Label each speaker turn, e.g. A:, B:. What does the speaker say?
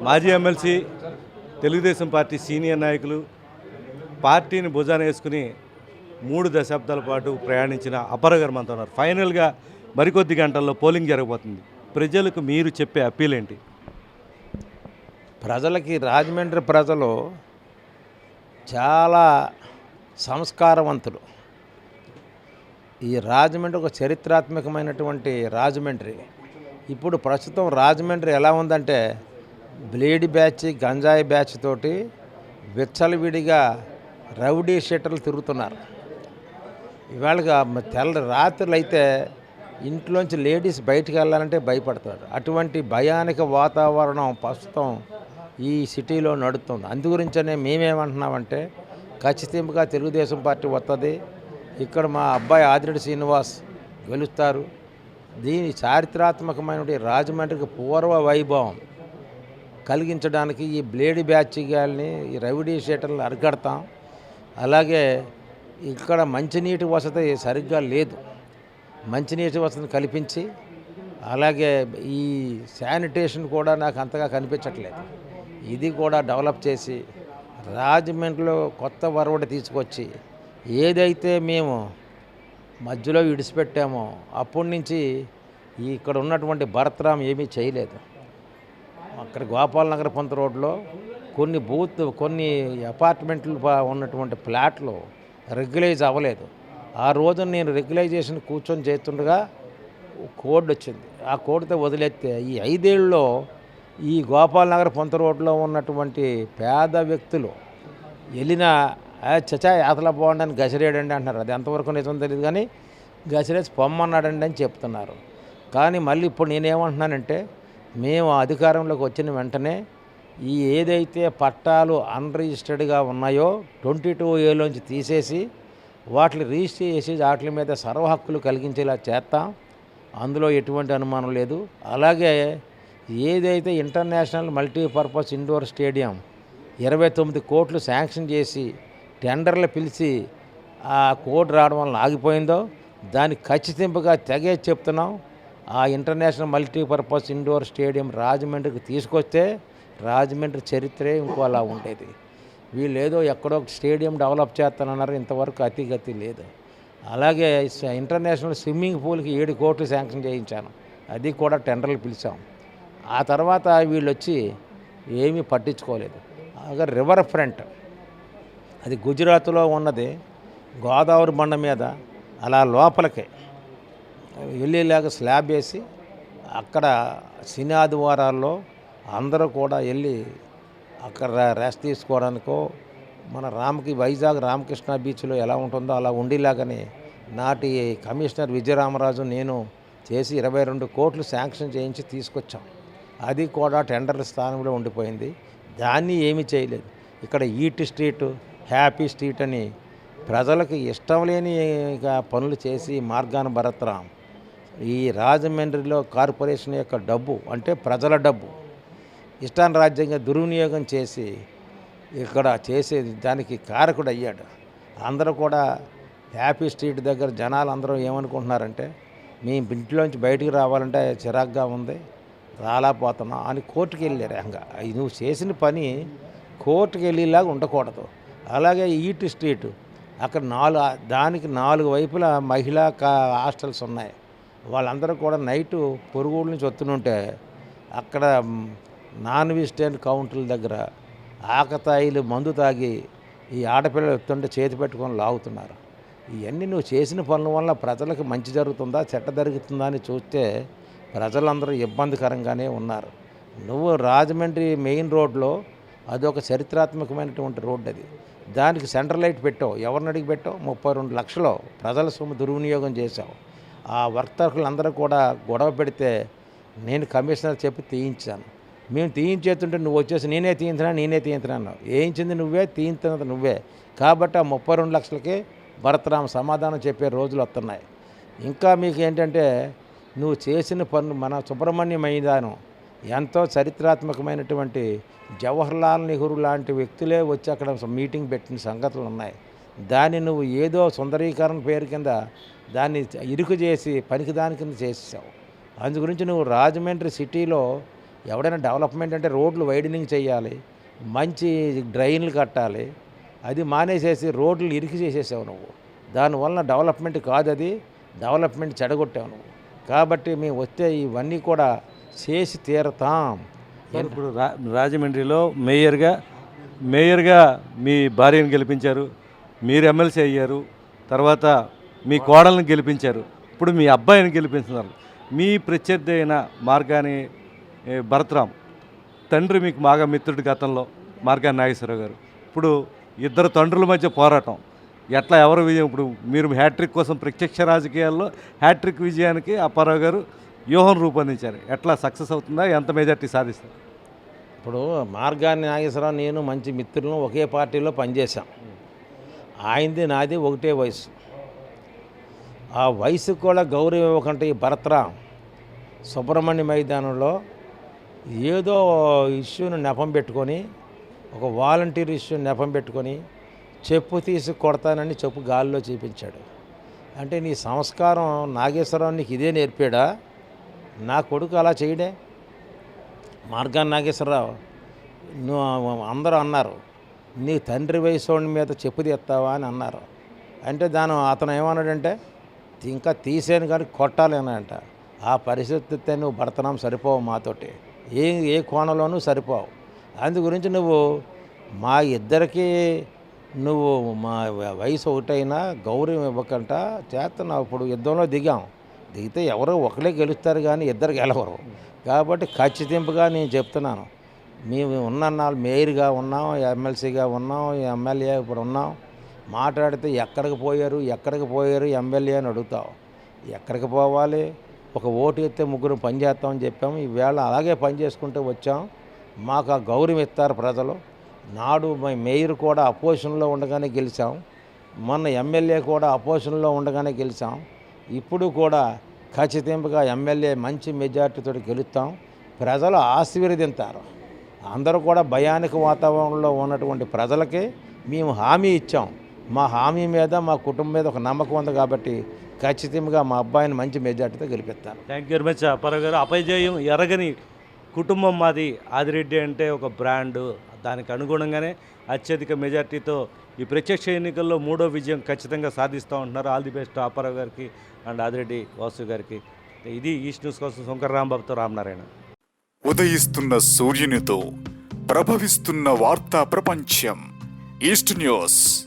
A: మాజీ MLC Telugu Desam party senior నాయకులు పార్టీని భుజాన వేసుకుని మూడు దశాబ్దాల పాటు ప్రయాణించిన అపరగర్ ఉన్నారు. ఫైనల్గా మరికొద్ది గంటల్లో పోలింగ్ జరగబోతుంది. ప్రజలకు మీరు చెప్పే అప్పీల్ ఏంటి?
B: ప్రజలకి రాజమండ్రి ప్రజలు చాలా సంస్కారవంతులు. ఈ రాజమండ్రి ఒక చరిత్రాత్మకమైనటువంటి రాజమండ్రి. ఇప్పుడు ప్రస్తుతం రాజమండ్రి ఎలా ఉందంటే బ్లేడ్ బ్యాచ్ గంజాయి బ్యాచ్ తోటి విచ్చలవిడిగా రౌడీ షీటర్లు తిరుగుతున్నారు. ఇవాళగా తెల్ల రాత్రులు అయితే ఇంట్లోంచి లేడీస్ బయటికి వెళ్ళాలంటే భయపడతారు. అటువంటి భయానక వాతావరణం ప్రస్తుతం ఈ సిటీలో నడుస్తుంది. అందు గురించనే మేమేమంటున్నామంటే ఖచ్చితంగా తెలుగుదేశం పార్టీ వస్తుంది ఇక్కడ మా అబ్బాయి ఆదిరెడ్డి శ్రీనివాస్ గెలుస్తారు. దీని చారిత్రాత్మకమైన రాజమండ్రికి పూర్వ వైభవం. కలిగించడానికి ఈ బ్లేడ్ బ్యాచ్ గాల్ని ఈ రవిడీ షీటర్లను అరికడతాం. అలాగే ఇక్కడ మంచినీటి వసతి సరిగ్గా లేదు. మంచినీటి వసతిని కల్పించి అలాగే ఈ శానిటేషన్ కూడా నాకు అంతగా కనిపించట్లేదు. ఇది కూడా డెవలప్ చేసి రాజమండ్రిలో కొత్త వరవడి తీసుకొచ్చి ఏదైతే మేము మధ్యలో విడిచిపెట్టామో అప్పటి నుంచి ఇక్కడ ఉన్నటువంటి భరత్రామ్ ఏమీ చేయలేదు. అక్కడ గోపాలనగర్ పంత పొంత రోడ్లో కొన్ని బూత్ కొన్ని అపార్ట్మెంట్లు ఉన్నటువంటి ఫ్లాట్లు రెగ్యులైజ్ అవ్వలేదు. ఆ రోజు నేను రెగ్యులైజేషన్ కూర్చొని చేస్తుండగా కోడ్ వచ్చింది. ఆ కోడ్తో వదిలేస్తే ఈ ఐదేళ్ళలో ఈ గోపాలనగర్ పొంత రోడ్లో ఉన్నటువంటి పేద వ్యక్తులు వెళ్ళిన "ఆ, చచా యాతల బాగుండని గసిరేడండి అంటున్నారు. అది ఎంతవరకు నిజం తెలియదు కానీ గసిరేసి పొమ్మన్నాడండి అని చెప్తున్నారు. కానీ మళ్ళీ ఇప్పుడు నేనేమంటున్నానంటే మేము అధికారంలోకి వచ్చిన వెంటనే ఈ ఏదైతే పట్టాలు అన్రిజిస్టర్డ్గా ఉన్నాయో ట్వంటీ టూ ఏలోంచి తీసేసి వాటిని రిజిస్టర్ చేసి వాటి మీద సర్వ హక్కులు కలిగించేలా చేస్తాం. అందులో ఎటువంటి అనుమానం లేదు. అలాగే ఏదైతే ఇంటర్నేషనల్ మల్టీపర్పస్ ఇండోర్ స్టేడియం ఇరవై తొమ్మిది కోట్లు శాంక్షన్ చేసి టెండర్లు పిలిచి ఆ కోడ్ రావడం వలన ఆగిపోయిందో దాన్ని ఖచ్చితింపుగా తెగే చెప్తున్నాం. ఆ ఇంటర్నేషనల్ మల్టీపర్పస్ ఇండోర్ స్టేడియం రాజమండ్రికి తీసుకొస్తే రాజమండ్రి చరిత్రే ఇంకో అలా ఉండేది. వీళ్ళు ఏదో ఎక్కడో ఒక స్టేడియం డెవలప్ చేస్తానన్నారు ఇంతవరకు అతిగతి లేదు. అలాగే ఇంటర్నేషనల్ స్విమ్మింగ్ పూల్కి ఏడు కోట్లు శాంక్షన్ చేయించాను. అది కూడా టెండర్లు పిలిచాం. ఆ తర్వాత వీళ్ళు వచ్చి ఏమీ పట్టించుకోలేదు. అలాగే రివర్ ఫ్రంట్ అది గుజరాత్లో ఉన్నది గోదావరి బండ మీద అలా లోపలికి వెళ్ళేలాగా స్లాబ్ వేసి అక్కడ శని ఆదివారాల్లో అందరూ కూడా వెళ్ళి అక్కడ రెస్ట్ తీసుకోవడానికో మన రామకి వైజాగ్ రామకృష్ణ బీచ్లో ఎలా ఉంటుందో అలా ఉండేలాగానే నాటి కమిషనర్ విజయరామరాజు నేను చేసి ఇరవై రెండు కోట్లు శాంక్షన్ చేయించి తీసుకొచ్చాం. అది కూడా టెండర్ స్థానంలో ఉండిపోయింది. దాన్ని ఏమీ చేయలేదు. ఇక్కడ ఈట్ స్ట్రీట్ హ్యాపీ స్ట్రీట్ అని ప్రజలకు ఇష్టం లేని పనులు చేసి మార్గాన భరత్రాం ఈ రాజమండ్రిలో కార్పొరేషన్ యొక్క డబ్బు అంటే ప్రజల డబ్బు ఇష్టాన్ రాజ్యంగా దుర్వినియోగం చేసి ఇక్కడ చేసేది దానికి కారకుడు అయ్యాడు. అందరూ కూడా హ్యాపీ స్ట్రీట్ దగ్గర జనాలు అందరూ ఏమనుకుంటున్నారంటే మీ ఇంట్లోంచి బయటికి రావాలంటే చిరాగ్గా ఉంది రాలేకపోతున్నాం అని కోర్టుకి వెళ్ళారు ఇంకా నువ్వు చేసిన పని కోర్టుకు వెళ్ళేలాగా ఉండకూడదు. అలాగే ఈట్ స్ట్రీట్ అక్కడ నాలుగు దానికి నాలుగు వైపులా మహిళా కా హాస్టల్స్ ఉన్నాయి. వాళ్ళందరూ కూడా నైటు పొరుగుడు నుంచి వస్తుంటే అక్కడ నాన్ వెజిటేరియన్ కౌంటర్ల దగ్గర ఆకతాయిలు మందు తాగి ఈ ఆడపిల్లలు ఎత్తుంటే చేతి పెట్టుకొని లాగుతున్నారు. ఇవన్నీ నువ్వు చేసిన పనుల వల్ల ప్రజలకు మంచి జరుగుతుందా చెడ్డ జరుగుతుందా అని చూస్తే ప్రజలందరూ ఇబ్బందికరంగానే ఉన్నారు. నువ్వు రాజమండ్రి మెయిన్ రోడ్లో అదొక చరిత్రాత్మకమైనటువంటి రోడ్డు అది. దానికి సెంట్రల్ లైట్ పెట్టావు. ఎవరిని అడిగి పెట్టావు? ముప్పై రెండు లక్షలు ప్రజల సొమ్ము దుర్వినియోగం చేశావు. ఆ వర్తకులందరూ కూడా గొడవ పెడితే నేను కమిషనర్ చెప్పి తీయించాను. మేము తీయించేస్తుంటే నువ్వు వచ్చేసి నేనే తీయించినా నేనే తీయించినాను వేయించింది నువ్వే? తీయించినది నువ్వే. కాబట్టి ఆ ముప్పై రెండు లక్షలకి భరతరామ సమాధానం చెప్పే రోజులు వస్తున్నాయి. ఇంకా మీకు ఏంటంటే నువ్వు చేసిన పనులు మన సుబ్రహ్మణ్య మైదానం ఎంతో చరిత్రాత్మకమైనటువంటి జవహర్లాల్ నెహ్రూ లాంటి వ్యక్తులే వచ్చి అక్కడ మీటింగ్ పెట్టిన సంగతులు ఉన్నాయి. దాన్ని నువ్వు ఏదో సుందరీకరణ పేరు కింద దాన్ని ఇరుకు చేసి పనికి దాని కింద చేసేసావు. అందు గురించి నువ్వు రాజమండ్రి సిటీలో ఎవడైనా డెవలప్మెంట్ అంటే రోడ్లు వైడనింగ్ చేయాలి మంచి డ్రైన్లు కట్టాలి అది మానేసేసి రోడ్లు ఇరికి చేసేసావు నువ్వు. దానివల్ల డెవలప్మెంట్ కాదు అది డెవలప్మెంట్ చెడగొట్టావు నువ్వు. కాబట్టి మేము వస్తే ఇవన్నీ కూడా చేసి తీరతాం.
A: ఇప్పుడు రా రాజమండ్రిలో మేయర్గా మేయర్గా మీ భార్యను గెలిపించారు మీరు ఎమ్మెల్సీ అయ్యారు తర్వాత మీ కోడలను గెలిపించారు. ఇప్పుడు మీ అబ్బాయిని గెలిపించున్నారు మీ ప్రత్యర్థి అయిన మార్గాని భరతరాం తండ్రి మీకు బాగా మిత్రుడి గతంలో మార్గాని నాగేశ్వరరావు గారు. ఇప్పుడు ఇద్దరు తండ్రుల మధ్య పోరాటం. ఎట్లా ఎవరు విజయం? ఇప్పుడు మీరు హ్యాట్రిక్ కోసం ప్రత్యక్ష రాజకీయాల్లో హ్యాట్రిక్ విజయానికి అప్పారావు గారు వ్యూహం రూపొందించారు. ఎట్లా సక్సెస్ అవుతుందా? ఎంత మెజార్టీ సాధిస్తారు?
B: ఇప్పుడు మార్గాన్ని నాగేశ్వరరావు నేను మంచి మిత్రులను ఒకే పార్టీలో పనిచేశాం. ఆయనది నాది ఒకటే వయసు ఆ వయసుకు కూడా గౌరవం ఇవ్వకుండా ఈ భరత్రా సుబ్రహ్మణ్య మైదానంలో ఏదో ఇష్యూని నెపం పెట్టుకొని ఒక వాలంటీర్ ఇష్యూని నెపం పెట్టుకొని చెప్పు తీసి కొడతానని చెప్పు గాల్లో చూపించాడు. అంటే నీ సంస్కారం నాగేశ్వరరావు నీకు ఇదే నేర్పాడా? నా కొడుకు అలా చేయడే? మార్గాన్ నాగేశ్వరరావు నువ్వు అందరూ అన్నారు నీ తండ్రి వయసు మీద చెప్పు తీస్తావా అని అన్నారు. అంటే దాని అతను ఏమన్నాడంటే ఇంకా తీసేను కానీ కొట్టాలని అంట ఆ పరిస్థితితో నువ్వు భర్తనం సరిపోవు మాతోటి. ఏ ఏ కోణంలోనూ సరిపోవు. అందు గురించి నువ్వు మా ఇద్దరికి నువ్వు మా వయసు ఒకటైనా గౌరవం ఇవ్వకంట. చేస్తున్నావు ఇప్పుడు యుద్ధంలో దిగాం. దిగితే ఎవరో ఒకరే గెలుస్తారు కానీ ఇద్దరు గెలవరు. కాబట్టి ఖచ్చితింపుగా నేను చెప్తున్నాను. మేము ఉన్న మేయర్గా ఉన్నాం ఎమ్మెల్సీగా ఉన్నాం ఎమ్మెల్యే ఇప్పుడు ఉన్నాం. మాట్లాడితే ఎక్కడికి పోయారు ఎక్కడికి పోయారు ఎమ్మెల్యే అని అడుగుతావు. ఎక్కడికి పోవాలి? ఒక ఓటు ఎత్తే ముగ్గురు పని చేస్తామని చెప్పాము ఈవేళ అలాగే పని చేసుకుంటూ వచ్చాం. మాకు ఆ గౌరవం ఇస్తారు ప్రజలు. నాడు మా మేయర్ కూడా అపోజిషన్లో ఉండగానే గెలిచాం. మొన్న ఎమ్మెల్యే కూడా అపోజిషన్లో ఉండగానే గెలిచాం. ఇప్పుడు కూడా ఖచ్చితంగా ఎమ్మెల్యే మంచి మెజార్టీతో గెలుస్తాం. ప్రజలు ఆశీర్వదింతారు. అందరూ కూడా భయానిక వాతావరణంలో ఉన్నటువంటి ప్రజలకి మేము హామీ ఇచ్చాం. మా హామీ మీద మా కుటుంబం మీద ఒక నమ్మకం ఉంది కాబట్టి ఖచ్చితంగా మా అబ్బాయిని మంచి మెజార్టీతో గెలిపిస్తాను.
A: Thank you very much Apparao garu. అపజయం ఎరగని కుటుంబం మాది. ఆదిరెడ్డి అంటే ఒక బ్రాండ్. దానికి అనుగుణంగానే అత్యధిక మెజార్టీతో ఈ ప్రత్యక్ష ఎన్నికల్లో మూడో విజయం ఖచ్చితంగా సాధిస్తూ ఉంటున్నారు. ఆల్ ది బెస్ట్ అప్పారావు గారికి అండ్ ఆదిరెడ్డి వాసు గారికి. ఇది ఈస్ట్ న్యూస్ కోసం శంకర్ రాంబాబుతో రామనారాయణ.
C: ఉదయిస్తున్న సూర్యునితో ప్రభవిస్తున్న వార్తా ప్రపంచం. East news